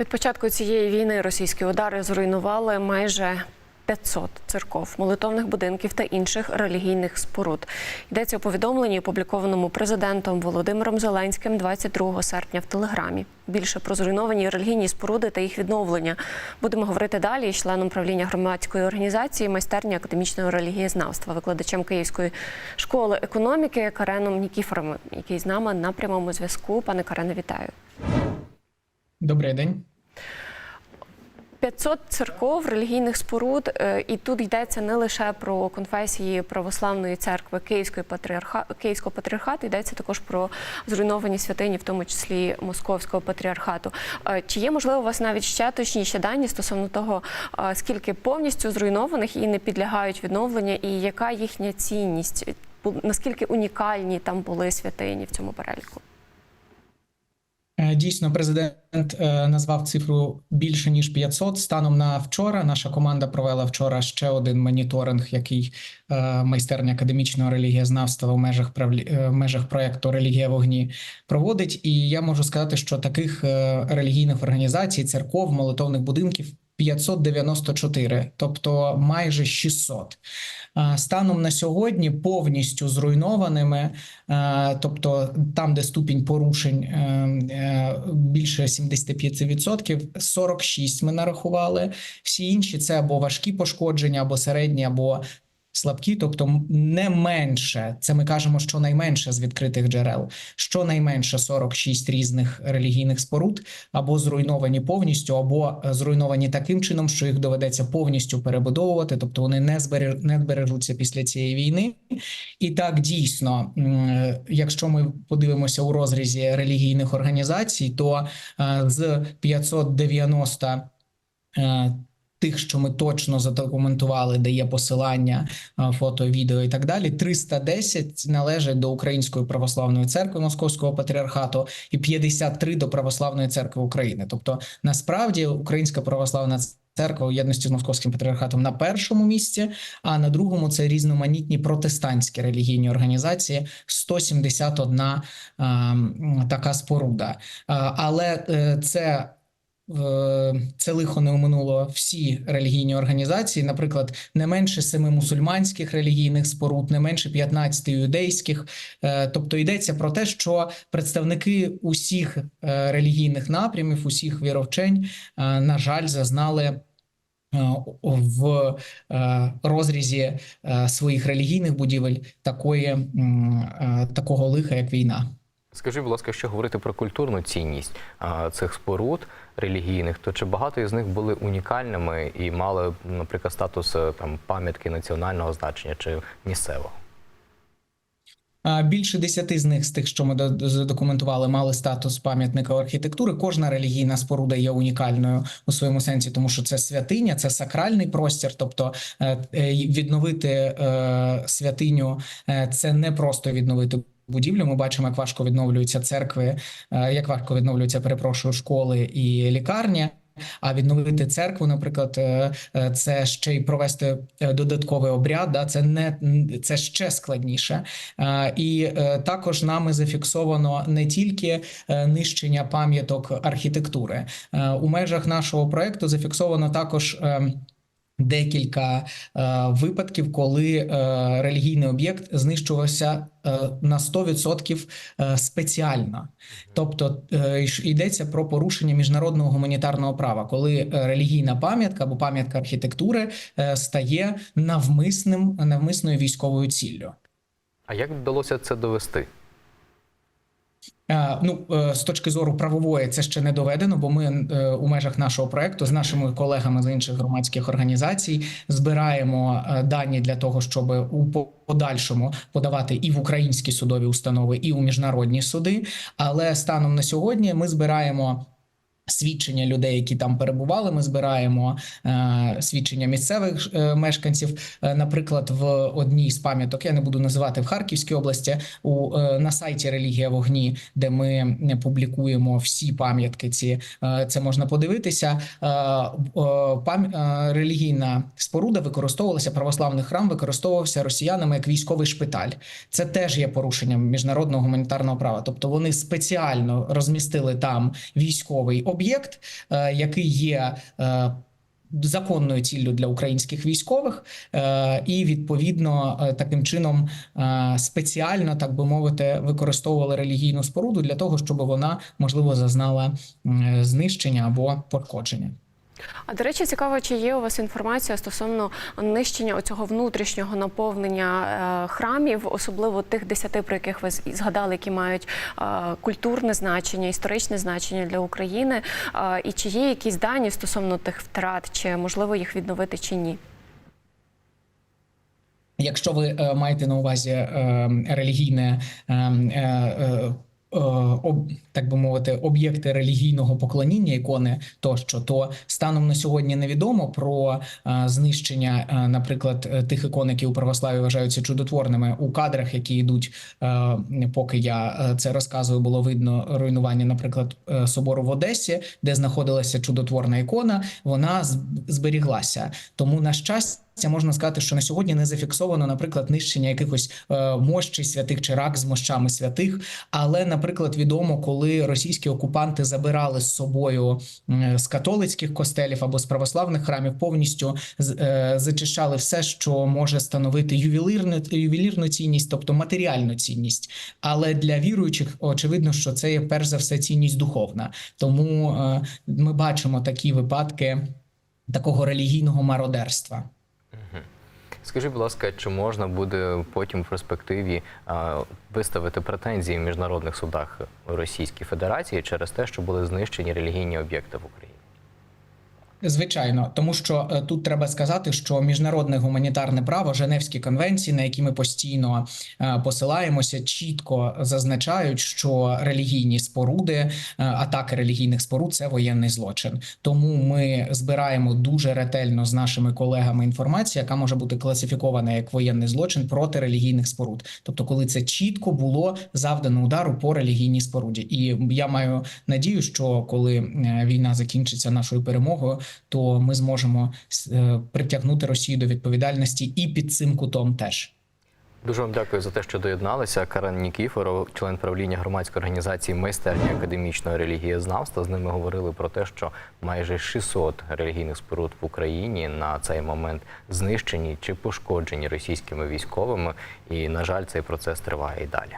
Від початку цієї війни російські удари зруйнували майже 500 церков, молитовних будинків та інших релігійних споруд. Йдеться у повідомленні, опублікованому президентом Володимиром Зеленським 22 серпня в Телеграмі. Більше про зруйновані релігійні споруди та їх відновлення будемо говорити далі членом правління громадської організації майстерні академічного релігієзнавства, викладачем Київської школи економіки Кареном Нікіфором, який з нами на прямому зв'язку. Пане Карене, вітаю. Добрий день. 500 церков, релігійних споруд, е, і тут йдеться не лише про конфесії православної церкви Київської патріарха... Київського патріархату, йдеться також про зруйновані святині, в тому числі Московського патріархату. Е, Чи є можливо у вас навіть ще точніші дані стосовно того, е, скільки повністю зруйнованих і не підлягають відновленню, і яка їхня цінність? Наскільки унікальні там були святині в цьому переліку? Е, Дійсно, президент е, назвав цифру більше ніж 500. Станом на вчора наша команда провела вчора ще один моніторинг, який е, майстерня академічного релігієзнавства в межах в межах проекту Релігія вогні проводить. І я можу сказати, що таких релігійних організацій, церков, молитовних будинків. 594, тобто майже 600. Станом на сьогодні повністю зруйнованими, тобто там, де ступінь порушень е, е, більше 75%, 46 ми нарахували. Всі інші це або важкі пошкодження, або середні, або слабкі, тобто не менше. Це ми кажемо, що найменше з відкритих джерел, щонайменше 46 різних релігійних споруд або зруйновані повністю, або е, зруйновані таким чином, що їх доведеться повністю перебудовувати, тобто вони не збереж, не збережуться після цієї війни. І так дійсно, якщо ми подивимося у розрізі релігійних організацій, то е, з 590 е, Тих, що ми точно задокументували, де є посилання, е, фото, відео і так далі. 310 належать до Української православної церкви Московського патріархату і 53 до Православної церкви України. Тобто, насправді, Українська православна церква у єдності з Московським патріархатом на першому місці, а на другому це різноманітні протестантські релігійні організації. 171 е, м, така споруда. Е, але е, це це лихо не оминуло всі релігійні організації, наприклад, не менше семи мусульманських релігійних споруд, не менше 15 юдейських. Е, Тобто йдеться про те, що представники усіх е, релігійних напрямів, усіх віровчень, е, на жаль, зазнали. е, В е, розрізі е, своїх релігійних будівель такої е, такого лиха, як війна. Скажи, будь ласка, що говорити про культурну цінність цих споруд релігійних, то чи багато із них були унікальними і мали, наприклад, статус е, там пам'ятки національного значення чи місцевого? Більше десяти з них з тих, що ми задокументували, мали статус пам'ятника архітектури. Кожна релігійна споруда є унікальною у своєму сенсі, тому що це святиня, це сакральний простір. Тобто е, е, відновити святиню це не просто відновити. Будівлю ми бачимо, як важко відновлюються церкви, е, як важко відновлюються, перепрошую, школи і лікарні. А відновити церкву, наприклад, е, е, це ще й провести додатковий обряд. Да, це не це ще складніше. І також нами зафіксовано не тільки нищення пам'яток архітектури у межах нашого проекту. Зафіксовано також. Декілька е, випадків, коли е, релігійний об'єкт знищувався е, на 100% е, спеціально, тобто е, йдеться про порушення міжнародного гуманітарного права, коли е, релігійна пам'ятка або пам'ятка архітектури е, стає навмисним навмисною військовою ціллю. А як вдалося це довести? Е, Ну, е, з точки зору правової, це ще не доведено, бо ми е, у межах нашого проекту з нашими колегами з інших громадських організацій збираємо дані для того, щоб у подальшому подавати і в українські судові установи, і у міжнародні суди. Але станом на сьогодні ми збираємо. Свідчення людей, які там перебували, ми збираємо е, свідчення місцевих е, мешканців. Е, наприклад, в одній з пам'яток я не буду називати в Харківській області. У е, на сайті Релігія вогні, де ми е, публікуємо всі пам'ятки. Ці е, це можна подивитися. Е, е, пам, е, релігійна споруда використовувалася, православний храм використовувався росіянами як військовий шпиталь. Це теж є порушенням міжнародного гуманітарного права. Тобто вони спеціально розмістили там військовий об'єкт, е, який є. е, Законною ціллю для українських військових, е, і відповідно таким чином спеціально, так би мовити, використовували релігійну споруду для того, щоб вона можливо зазнала знищення або пошкодження. А до речі, цікаво, чи є у вас інформація стосовно нищення оцього внутрішнього наповнення е, храмів, особливо тих десяти, про яких ви згадали, які мають е, культурне значення, історичне значення для України. Е, і чи є якісь дані стосовно тих втрат, чи можливо їх відновити чи ні? Якщо ви маєте на увазі релігійне, е, е, е, е, об, так би мовити, об'єкти релігійного поклоніння, ікони тощо, то станом на сьогодні невідомо про е, знищення, е, наприклад, е, тих ікон, які у православі вважаються чудотворними у кадрах, які йдуть, е, поки я е, це розказую, було видно руйнування, наприклад, е, собору в Одесі, де знаходилася чудотворна ікона. Вона зберіглася. Тому на щастя. Можна сказати, що на сьогодні не зафіксовано, наприклад, нищення якихось е, мощей святих чи рак з мощами святих. Але, наприклад, відомо, коли російські окупанти забирали з собою з католицьких костелів або з православних храмів, повністю е, зачищали все, що може становити ювелірну ювелірну цінність, тобто матеріальну цінність. Але для віруючих очевидно, що це є перш за все цінність духовна. Тому е, ми бачимо такі випадки такого релігійного мародерства. Скажіть, будь ласка, чи можна буде потім в перспективі виставити претензії в міжнародних судах Російській Федерації через те, що були знищені релігійні об'єкти в Україні? Звичайно, тому що е, тут треба сказати, що міжнародне гуманітарне право, Женевські конвенції, на які ми постійно е, посилаємося, чітко зазначають, що релігійні споруди, е, атаки релігійних споруд це воєнний злочин. Тому ми збираємо дуже ретельно з нашими колегами інформацію, яка може бути класифікована як воєнний злочин проти релігійних споруд. Тобто, коли це чітко було завдано удару по релігійній споруді, і я маю надію, що коли війна закінчиться нашою перемогою, то ми зможемо е, притягнути Росію до відповідальності і під цим кутом теж. Дуже вам дякую за те, що доєдналися. Карен Нікіфоров, член правління громадської організації майстерня академічного релігієзнавства. З ними говорили про те, що майже 600 релігійних споруд в Україні на цей момент знищені чи пошкоджені російськими військовими. І на жаль, цей процес триває і далі.